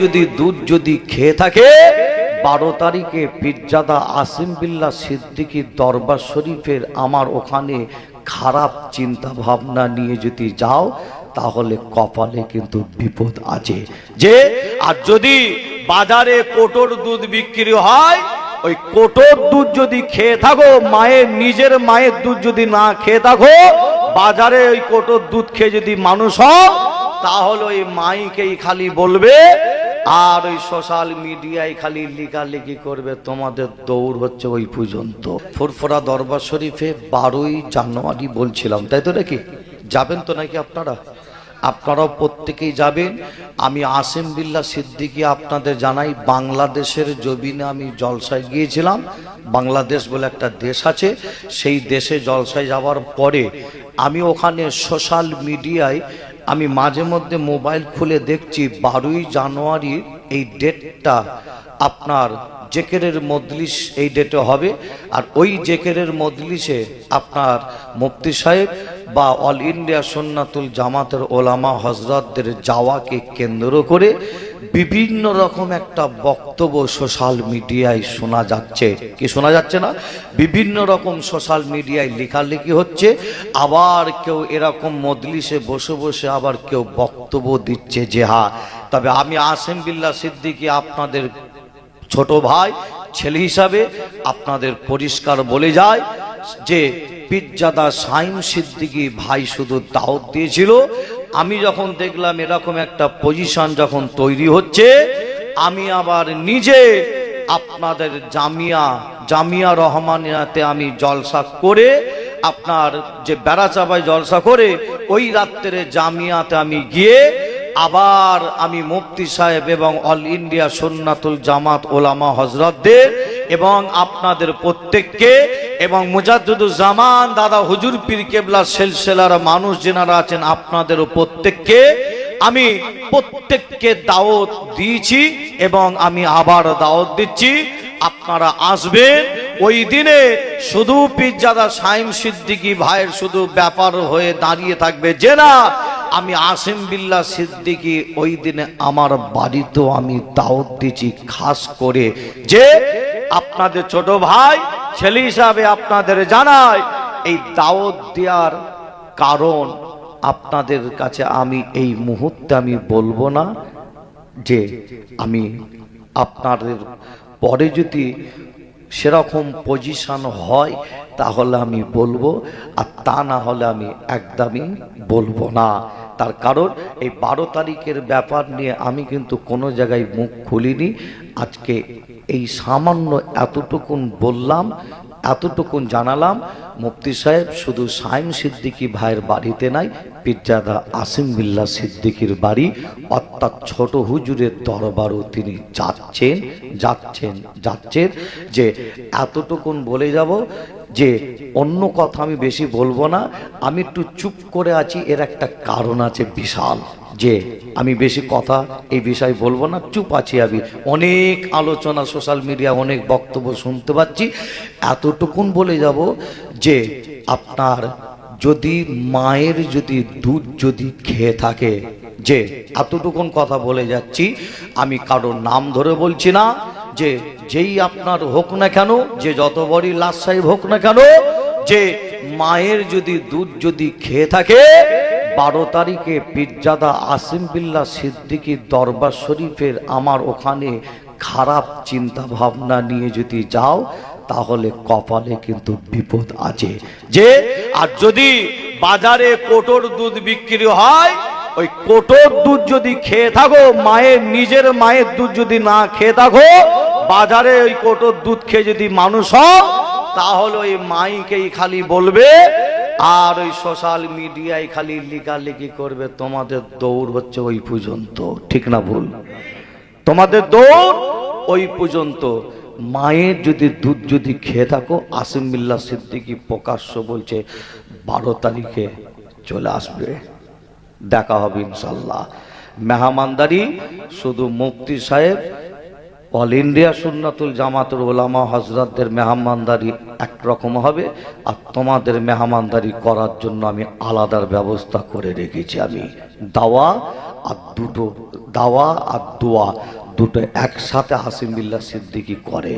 যদি দুধ যদি খেয়ে থাকে, বারো তারিখে পীরজাদা আসিম বিল্লা সিদ্দিকী দরবার শরীফের আমার ওখানে খারাপ চিন্তা ভাবনা নিয়ে যদি যাও, তাহলে কপালে কিন্তু বিপদ আছে। যে, আর যদি বাজারে কোটোর দুধ বিক্রি হয়, ওই কোটোর দুধ যদি খেয়ে থাকো, মায়ের, নিজের মায়ের দুধ যদি না খেয়ে থাকো, বাজারে ওই কোটোর দুধ খেয়ে যদি মানুষ হও, তাহলে ওই মাইকেই খালি বলবে আর ওই সোশ্যাল মিডিয়ায় খালি লিখালেখি করবে, তোমাদের দৌড় হচ্ছে ওই পর্যন্ত। ফুরফুরা দরবার শরীফে বারোই জানুয়ারি বলছিলাম, তাই তো নাকি? যাবেন তো নাকি আপনারা? আপনারাও প্রত্যেকেই যাবেন। আমি আসিম বিল্লা সিদ্দিকি আপনাদের জানাই, বাংলাদেশের জবিনে আমি জলসায় গিয়েছিলাম। বাংলাদেশ বলে একটা দেশ আছে, সেই দেশে জলসায় যাওয়ার পরে আমি ওখানে সোশ্যাল মিডিয়ায় আমি মাঝে মধ্যে মোবাইল খুলে দেখছি বারোই জানুয়ারি এই ডেটটা। আপনার জেকেরের মজলিস এই ডেটে হবে। আর ওই জেকেরের মজলিসে আপনার মুফতি সাহেব বা অল ইন্ডিয়া সন্ন্যাতুল জামাতের ওলামা হজরতদের যাওয়াকে কেন্দ্র করে বিভিন্ন রকম একটা বক্তব্য সোশ্যাল মিডিয়ায় শোনা যাচ্ছে। কি শোনা যাচ্ছে না? বিভিন্ন রকম সোশ্যাল মিডিয়ায় লেখালেখি হচ্ছে। আবার কেউ এরকম মজলিসে বসে বসে আবার কেউ বক্তব্য দিচ্ছে যে হা তবে আমি আসেম বিল্লা সিদ্দিকি আপনাদের ছোট ভাই, ছেলে হিসাবে আপনাদের পরিষ্কার বলে যায় যে পিজ্জাদা সাইম সিদ্দিকি ভাই শুধু দাওয়াত দিয়েছিল আমি যখন দেখলাম এরকম একটা পজিশন যখন তৈরি হচ্ছে, আমি আবার নিজে আপনাদের জামিয়া জামিয়া রহমানিয়াতে আমি জলসা করে, আপনার যে বেড়াচাপায় জলসা করে, ওই রাত্রে জামিয়াতে আমি গিয়ে আবার আমি মুফতি সাহেব এবং অল ইন্ডিয়া সন্ন্যাতুল জামাত ওলামা হজরতদের এবং আপনাদের প্রত্যেককে এবং মুজাদ্দুজ্জামান দাদা হুজুর পীর কেবলা সেলসেলার মানুষ যেনারা আছেন আপনাদেরও প্রত্যেককে আমি প্রত্যেককে দাওয়াত দিয়েছি এবং আমি আবার দাওয়াত দিচ্ছি। আপনারা আসবেন। ওই দিনে শুধু পিজ্জাদা সাইম সিদ্দিকি ভাইয়ের শুধু ব্যাপার হয়ে দাঁড়িয়ে থাকবে। যে না আমি আসিম বিল্লা সিদ্দিকি, ওই দিনে আমার বাড়িতেও আমি দাওয়াত দিচ্ছি খাস করে। যে আপনাদের ছোট ভাই, ছেলে হিসাবে আপনাদের জানায় এই দাওয়াত দেওয়ার কারণ আপনাদের কাছে আমি এই মুহূর্তে আমি বলব না যে আমি আপনাদের পরে যদি সেরকম পজিশন হয়, তাহলে আমি বলব, আর তা না হলে আমি একদমই বলব না। তার কারণ, এই বারো তারিখের ব্যাপার নিয়ে আমি কিন্তু কোনো জায়গায় মুখ খুলিনি। আজকে এই সামান্য এতটুকুন বললাম এতটুকুন জানালাম, মুফতি সাহেব শুধু সাইম সিদ্দিকী ভাইয়ের বাড়িতে নাই পিজ্জাদা আসিম বিল্লা সিদ্দিকির বাড়ি, অর্থাৎ ছোট হুজুরের দরবারও তিনি যাচ্ছেন যাচ্ছেন যাচ্ছেন, যে এতটুকুন বলে যাব, যে অন্য কথা আমি বেশি বলব না, আমি একটু চুপ করে আছি, এর একটা কারণ আছে বিশাল। যে আমি বেশি কথা এই বিষয়ে বলব না, চুপ আছি আমি। অনেক আলোচনা সোশ্যাল মিডিয়া অনেক বক্তব্য শুনতে পাচ্ছি। এতটুকুন বলে যাব যে, আপনার যদি মায়ের যদি দুধ যদি খেয়ে থাকে, যে, এতটুকুন কথা বলে যাচ্ছি। আমি কারোর নাম ধরে বলছি না, যে, যেই আপনার হোক না কেন, যে যত বড়ই লাশ সাহেব হোক না কেন, যে মায়ের যদি দুধ যদি খেয়ে থাকে বারো তারিখে পিজ্জাদা আসিম বিল্লা সিদ্দিকী দরবার শরীফের আমার ওখানে খারাপ চিন্তা ভাবনা নিয়ে যদি যাও, তাহলে কপালে কিন্তু বিপদ আছে। যে, আর যদি বাজারে কোটোর দুধ বিক্রি হয়, ওই কোটোর দুধ যদি খেয়ে থাকো, মায়ের, নিজের মায়ের দুধ যদি না খেয়ে থাকো, বাজারে ওই কোটোর দুধ খেয়ে যদি মানুষ হও, তাহলে ওই মাইকেই খালি বলবে আর ওই সোশ্যাল মিডিয়ায় খালি লিখালেখি করবে, তোমাদের দৌড় হচ্ছে ওই পর্যন্ত। ঠিক না ভুল? তোমাদের দৌড় ওই পর্যন্ত। মায়ের যদি দুধ যদি খেয়ে থাকো, আসিম বিল্লা সিদ্দিকি প্রকাশ্য বলছে, বারো তারিখে চলে আসবে। দেখা হবে ইনশাল্লাহ। মেহমানদারি শুধু মুফতি সাহেব অল ইন্ডিয়া সুন্নাতুল জামাতুল ওলামা হজরতদের মেহমানদারি একরকম হবে আর তোমাদের মেহমানদারি করার জন্য আমি আলাদার ব্যবস্থা করে রেখেছি আমি। দাওয়া আর দুটো, দাওয়া আর দোয়া দুটো একসাথে হাসিম বিল্লাহ সিদ্দিকি করে।